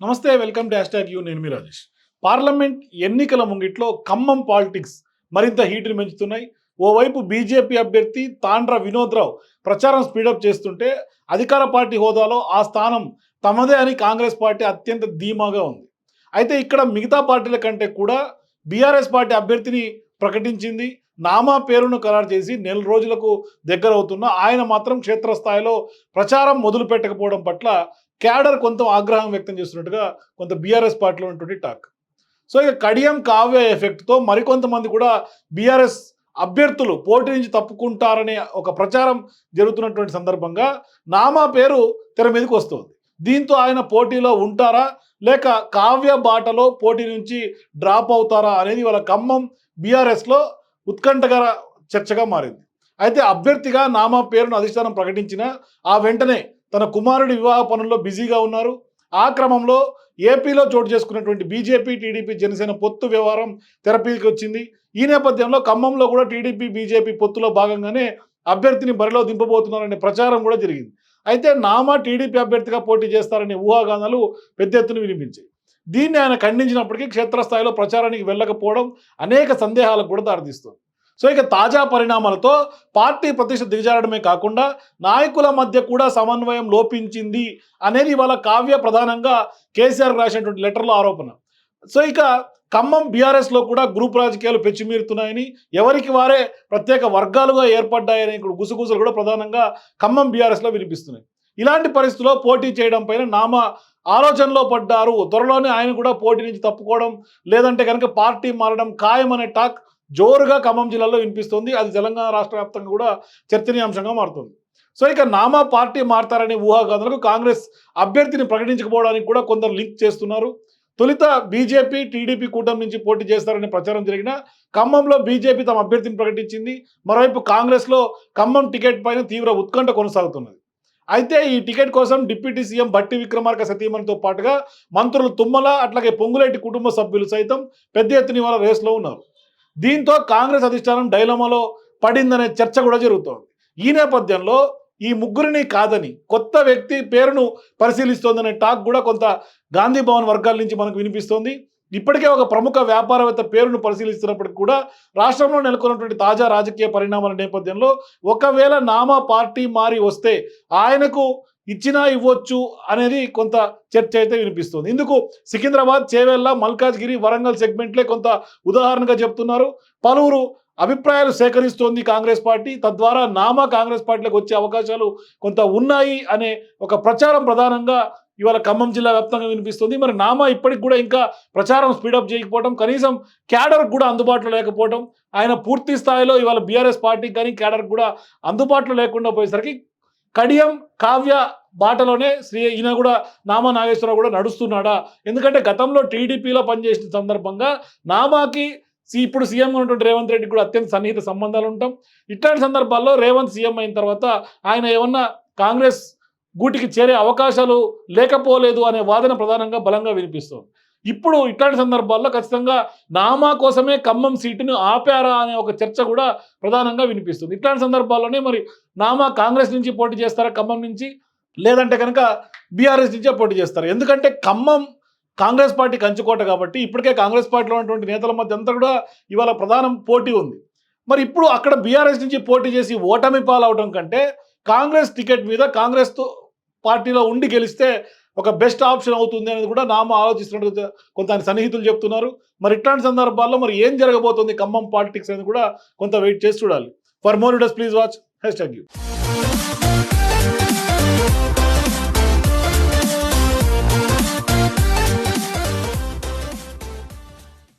నమస్తే welcome to hash you నేను మీ Rajesh. Parliament ఎన్నికల ముంగిట్లో ఖమ్మం పాలిటిక్స్ మరింత హీటును పెంచుతున్నాయి. ఓవైపు బీజేపీ అభ్యర్థి తాండ్ర వినోద్రావు ప్రచారం స్పీడప్ చేస్తుంటే అధికార పార్టీ హోదాలో ఆ స్థానం తమదే అని కాంగ్రెస్ పార్టీ అత్యంత ధీమాగా ఉంది. అయితే ఇక్కడ మిగతా పార్టీల కంటే కూడా బీఆర్ఎస్ పార్టీ అభ్యర్థిని ప్రకటించింది. నామా పేరును ఖరారు చేసి నెల రోజులకు దగ్గర అవుతున్న ఆయన మాత్రం క్షేత్రస్థాయిలో ప్రచారం మొదలు పెట్టకపోవడం పట్ల క్యాడర్ కొంత ఆగ్రహం వ్యక్తం చేస్తున్నట్టుగా కొంత బీఆర్ఎస్ పార్టీలో ఉన్నటువంటి టాక్. సో ఇక కడియం కావ్య ఎఫెక్ట్తో మరికొంతమంది కూడా బీఆర్ఎస్ అభ్యర్థులు పోటీ నుంచి తప్పుకుంటారనే ఒక ప్రచారం జరుగుతున్నటువంటి సందర్భంగా నామా పేరు తెర మీదకి వస్తుంది. దీంతో ఆయన పోటీలో ఉంటారా? లేక కావ్య బాటలో పోటీ నుంచి డ్రాప్ అవుతారా అనేది వాళ్ళ ఖమ్మం బీఆర్ఎస్లో ఉత్కంఠకర చర్చగా మారింది. అయితే అభ్యర్థిగా నామా పేరును అధిష్టానం ప్రకటించిన ఆ వెంటనే తన కుమారుడి వివాహ పనుల్లో బిజీగా ఉన్నారు. ఆ క్రమంలో ఏపీలో చోటు చేసుకున్నటువంటి బీజేపీ టీడీపీ జనసేన పొత్తు వ్యవహారం తెరపీకి వచ్చింది. ఈ నేపథ్యంలో ఖమ్మంలో కూడా టీడీపీ బీజేపీ పొత్తులో భాగంగానే అభ్యర్థిని బరిలో దింపబోతున్నారనే ప్రచారం కూడా జరిగింది. అయితే నామా టీడీపీ అభ్యర్థిగా పోటీ చేస్తారనే ఊహాగానాలు పెద్ద ఎత్తున వినిపించాయి. దీన్ని ఆయన ఖండించినప్పటికీ క్షేత్రస్థాయిలో ప్రచారానికి వెళ్ళకపోవడం అనేక సందేహాలకు కూడా దారితీస్తుంది. సో ఇక తాజా పరిణామాలతో పార్టీ ప్రతిష్ట దిగజారడమే కాకుండా నాయకుల మధ్య కూడా సమన్వయం లోపించింది అనేది ఇవాళ కావ్య ప్రధానంగా కేసీఆర్ రాసినటువంటి లెటర్లో ఆరోపణ. సో ఇక ఖమ్మం బీఆర్ఎస్లో కూడా గ్రూప్ రాజకీయాలు పెచ్చిమీరుతున్నాయని ఎవరికి వారే ప్రత్యేక వర్గాలుగా ఏర్పడ్డాయని ఇక్కడ గుసగుసలు కూడా ప్రధానంగా ఖమ్మం బీఆర్ఎస్లో వినిపిస్తున్నాయి. ఇలాంటి పరిస్థితుల్లో పోటీ చేయడం పైన నామ ఆలోచనలో పడ్డారు. త్వరలోనే ఆయన కూడా పోటీ నుంచి తప్పుకోవడం లేదంటే కనుక పార్టీ మారడం ఖాయం అనే టాక్ జోరుగా ఖమ్మం జిల్లాలో వినిపిస్తుంది. అది తెలంగాణ రాష్ట్ర వ్యాప్తంగా కూడా చర్చనీయాంశంగా మారుతుంది. సో ఇక నామా పార్టీ మారతారనే ఊహాగానాలకు కాంగ్రెస్ అభ్యర్థిని ప్రకటించకపోవడానికి కూడా కొందరు లింక్ చేస్తున్నారు. తొలుత బీజేపీ టీడీపీ కూటమి నుంచి పోటీ చేస్తారనే ప్రచారం జరిగిన ఖమ్మంలో బీజేపీ తమ అభ్యర్థిని ప్రకటించింది. మరోవైపు కాంగ్రెస్లో ఖమ్మం టికెట్ పైన తీవ్ర ఉత్కంఠ కొనసాగుతున్నది. అయితే ఈ టికెట్ కోసం డిప్యూటీ సీఎం బట్టి విక్రమార్క సతీమణితో పాటుగా మంత్రులు తుమ్మల అట్లాగే పొంగులేటి కుటుంబ సభ్యులు సైతం పెద్ద ఎత్తున ఇవాళ రేసులో ఉన్నారు. దీంతో కాంగ్రెస్ అధిష్టానం డైలమాలో పడిందనే చర్చ కూడా జరుగుతోంది. ఈ నేపథ్యంలో ఈ ముగ్గురిని కాదని కొత్త వ్యక్తి పేరును పరిశీలిస్తోందనే టాక్ కూడా కొంత గాంధీ భవన్ వర్గాల నుంచి మనకు వినిపిస్తోంది. ఇప్పటికే ఒక ప్రముఖ వ్యాపారవేత్త పేరును పరిశీలిస్తున్నప్పటికి కూడా రాష్ట్రంలో నెలకొన్నటువంటి తాజా రాజకీయ పరిణామాల నేపథ్యంలో ఒకవేళ నామా పార్టీ మారి వస్తే ఆయనకు ఇచ్చినా ఇవ్వచ్చు అనేది కొంత చర్చ అయితే వినిపిస్తుంది. ఇందుకు సికింద్రాబాద్ చేవెళ్ళ మల్కాజ్గిరి వరంగల్ సెగ్మెంట్లే కొంత ఉదాహరణగా చెప్తున్నారు. పలువురు అభిప్రాయాలు సేకరిస్తోంది కాంగ్రెస్ పార్టీ. తద్వారా నామా కాంగ్రెస్ పార్టీలకు వచ్చే అవకాశాలు కొంత ఉన్నాయి అనే ఒక ప్రచారం ప్రధానంగా ఇవాళ ఖమ్మం జిల్లా వ్యాప్తంగా వినిపిస్తుంది. మరి నామా ఇప్పటికి కూడా ఇంకా ప్రచారం స్పీడప్ చేయకపోవడం కనీసం క్యాడర్ కూడా అందుబాటులో లేకపోవడం ఆయన పూర్తి స్థాయిలో ఇవాళ బీఆర్ఎస్ పార్టీకి కానీ క్యాడర్ కూడా అందుబాటులో లేకుండా పోయేసరికి కడియం కావ్య బాటలోనే శ్రీ ఈయన కూడా నామా నాగేశ్వరరావు కూడా నడుస్తున్నాడా? ఎందుకంటే గతంలో టీడీపీలో పనిచేసిన సందర్భంగా నామాకి ఇప్పుడు సీఎంగా ఉన్నటువంటి రేవంత్ రెడ్డి కూడా అత్యంత సన్నిహిత సంబంధాలు ఉంటాం. ఇట్లాంటి సందర్భాల్లో రేవంత్ సీఎం అయిన తర్వాత ఆయన ఏమన్నా కాంగ్రెస్ గూటికి చేరే అవకాశాలు లేకపోలేదు అనే వాదన ప్రధానంగా బలంగా వినిపిస్తుంది. ఇప్పుడు ఇట్లాంటి సందర్భాల్లో ఖచ్చితంగా నామా కోసమే ఖమ్మం సీటును ఆపారా అనే ఒక చర్చ కూడా ప్రధానంగా వినిపిస్తుంది. ఇట్లాంటి సందర్భాల్లోనే మరి నామా కాంగ్రెస్ నుంచి పోటీ చేస్తారా ఖమ్మం నుంచి? లేదంటే కనుక బీఆర్ఎస్ నుంచే పోటీ చేస్తారు? ఎందుకంటే ఖమ్మం కాంగ్రెస్ పార్టీ కంచుకోట కాబట్టి ఇప్పటికే కాంగ్రెస్ పార్టీలో ఉన్నటువంటి నేతల మధ్య అంతా కూడా ఇవాళ ప్రధాన పోటీ ఉంది. మరి ఇప్పుడు అక్కడ బీఆర్ఎస్ నుంచి పోటీ చేసి ఓటమి పాలవడం కంటే కాంగ్రెస్ టికెట్ మీద కాంగ్రెస్తో పార్టీలో ఉండి గెలిస్తే ఒక బెస్ట్ ఆప్షన్ అవుతుంది అనేది కూడా నామ ఆలోచిస్తున్నట్టు కొంత సన్నిహితులు చెప్తున్నారు. మరి ఇట్లాంటి సందర్భాల్లో మరి ఏం జరగబోతుంది ఖమ్మం పాలిటిక్స్ అనేది కూడా కొంత వెయిట్ చేసి చూడాలి. ఫర్ మోర్ డస్ ప్లీజ్ వాచ్. Hashtag you.